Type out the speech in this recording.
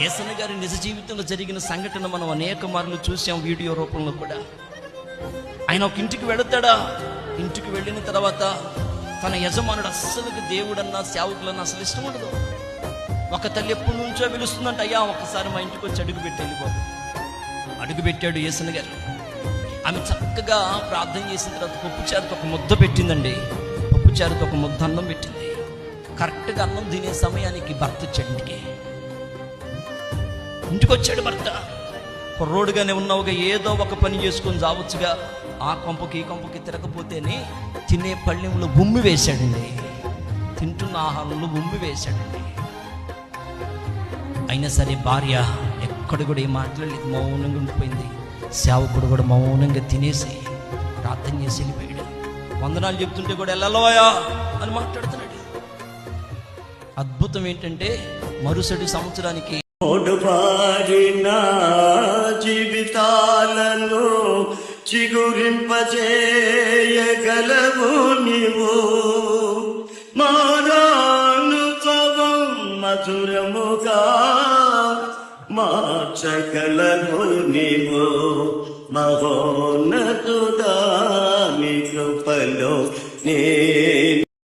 ఏసన్న గారి నిజ జీవితంలో జరిగిన సంఘటన మనం అనేక మార్లు చూసాం వీడియో రూపంలో కూడా. ఆయన ఒక ఇంటికి వెళతాడా? ఇంటికి వెళ్ళిన తర్వాత తన యజమానుడు అస్సలు దేవుడన్నా సేవకులన్నా అసలు ఇష్టం ఉండదు. ఒక తల్లి ఎప్పటి నుంచో పిలుస్తుందంట అయ్యా ఒకసారి మా ఇంటికి వచ్చి అడుగు పెట్టి వెళ్ళిపోదు అడుగు పెట్టాడు యేసన గారు. ఆమె చక్కగా ప్రార్థన చేసిన తర్వాత పప్పు చారుతో ఒక ముద్ద పెట్టిందండి. పప్పు చారుతో ఒక ముద్ద అన్నం పెట్టింది. కరెక్ట్గా అన్నం తినే సమయానికి భర్త చెడ్డికి ఇంటికి వచ్చాడు భర్త. కుర్రోడుగానే ఉన్నావుగా ఏదో ఒక పని చేసుకొని చావచ్చుగా ఆ కొంపకి ఈ కొంపకి తిరగపోతేనే తినే పళ్ళెంలో ఉమ్మి వేశాడండి. తింటున్న ఆహారంలో ఉమ్మి వేశాడండి. అయినా సరే భార్య ఎక్కడ కూడా ఏం మాట్లాడలేదు మౌనంగా ఉండిపోయింది. సేవకుడు కూడా మౌనంగా తినేసి ప్రార్థన చేసి వెళ్ళిపోయాడు. వందనాలు చెప్తుంటే కూడా వెళ్ళలోయా అని మాట్లాడుతున్నాడు. అద్భుతం ఏంటంటే మరుసటి సంవత్సరానికి ఓడుబారిన జీవితాలను చిగురింపజేయగలవు నీవు. మారానుభవం మధురముగా మార్చగలవు నీవు. మహోన్నతుడా నీ కృపలో నీ